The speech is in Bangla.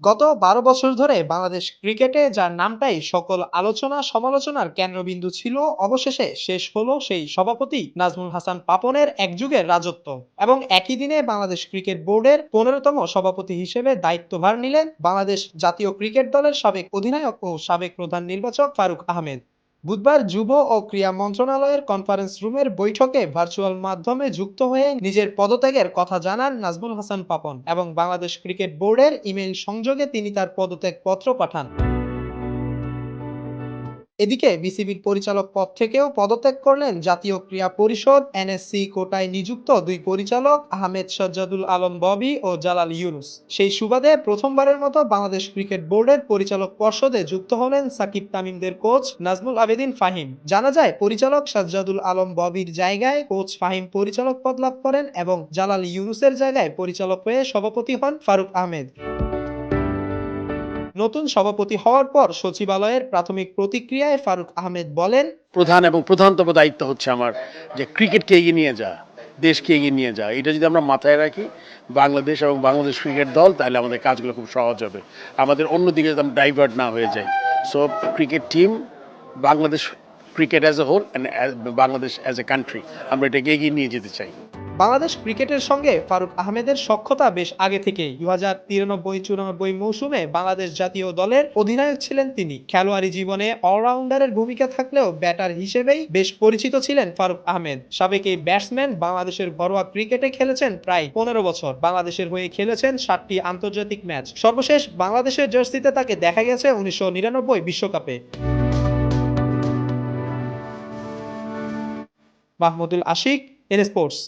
গত বারো বছর ধরে বাংলাদেশ ক্রিকেটে, যার নামটাই সকল আলোচনা, সমালোচনার কেন্দ্রবিন্দু ছিল, অবশেষে শেষ হলো সেই সভাপতি নাজমুল হাসান পাপনের এক যুগের রাজত্ব। এবং একই দিনে বাংলাদেশ ক্রিকেট বোর্ডের পনেরোতম সভাপতি হিসেবে দায়িত্বভার নিলেন বাংলাদেশ জাতীয় ক্রিকেট দলের সাবেক অধিনায়ক ও সাবেক প্রধান নির্বাচক ফারুক আহমেদ। বুধবার যুব ও ক্রীড়া মন্ত্রণালয়ের কনফারেন্স রুমের বৈঠকে ভার্চুয়াল মাধ্যমে যুক্ত হয়ে নিজের পদত্যাগের কথা জানান নাজমুল হাসান পাপন এবং বাংলাদেশ ক্রিকেট বোর্ডের ইমেইল সংযোগে তিনি তার পদত্যাগ পত্র পাঠান। এদিকে বিসিবির পরিচালক পদ থেকেও পদত্যাগ করলেন জাতীয় ক্রীড়া পরিষদ, এনএসসি কোটায় নিযুক্ত দুই পরিচালক আহমেদ সজ্জাদুল আলম ববি ও জালাল ইউনুস। সেই সুবাদে প্রথমবারের মতো বাংলাদেশ ক্রিকেট বোর্ডের পরিচালক পর্ষদে যুক্ত হলেন সাকিব তামিমদের কোচ নাজমুল আবেদিন ফাহিম। জানা যায়, পরিচালক সাজ্জাদুল আলম ববির জায়গায় কোচ ফাহিম পরিচালক পদ লাভ করেন এবং জালাল ইউনুসের জায়গায় পরিচালক হয়ে সভাপতি হন ফারুক আহমেদ। নতুন সভাপতি হওয়ার পর সচিবালয়ের প্রাথমিক প্রতিক্রিয়ায় ফারুক আহমেদ বলেন, প্রধান এবং প্রধানতম দায়িত্ব হচ্ছে আমার যে ক্রিকেটকে এগিয়ে নিয়ে যা, দেশকে এগিয়ে নিয়ে যা। এটা যদি আমরা মাথায় রাখি, বাংলাদেশ এবং বাংলাদেশ ক্রিকেট দল, তাহলে আমাদের কাজগুলো খুব সহজ হবে। আমাদের অন্যদিকে যদি আমরা ডাইভার্ট না হয়ে যাই। So cricket team Bangladesh cricket as a whole and Bangladesh as a country আমরা এটাকে এগিয়ে নিয়ে যেতে চাই। বাংলাদেশ ক্রিকেটের সঙ্গে ফারুক আহমেদের সখ্যতা বেশ আগে থেকেই। দু হাজার তিরানব্বই চুরানব্বই মৌসুমে বাংলাদেশ জাতীয় দলের অধিনায়ক ছিলেন তিনি। খেলোয়াড়ি জীবনে অলরাউন্ডারের ভূমিকা থাকলেও ব্যাটার হিসেবেই বেশ পরিচিত ছিলেন ফারুক আহমেদ। সাবেক এই ব্যাটসম্যান বাংলাদেশের ঘরোয়া ক্রিকেটে খেলেছেন প্রায় পনেরো বছর। বাংলাদেশের হয়ে খেলেছেন সাতটি আন্তর্জাতিক ম্যাচ। সর্বশেষ বাংলাদেশের জার্সিতে তাকে দেখা গেছে উনিশশো নিরানব্বই বিশ্বকাপে। Mahmudul Ashik, N sports.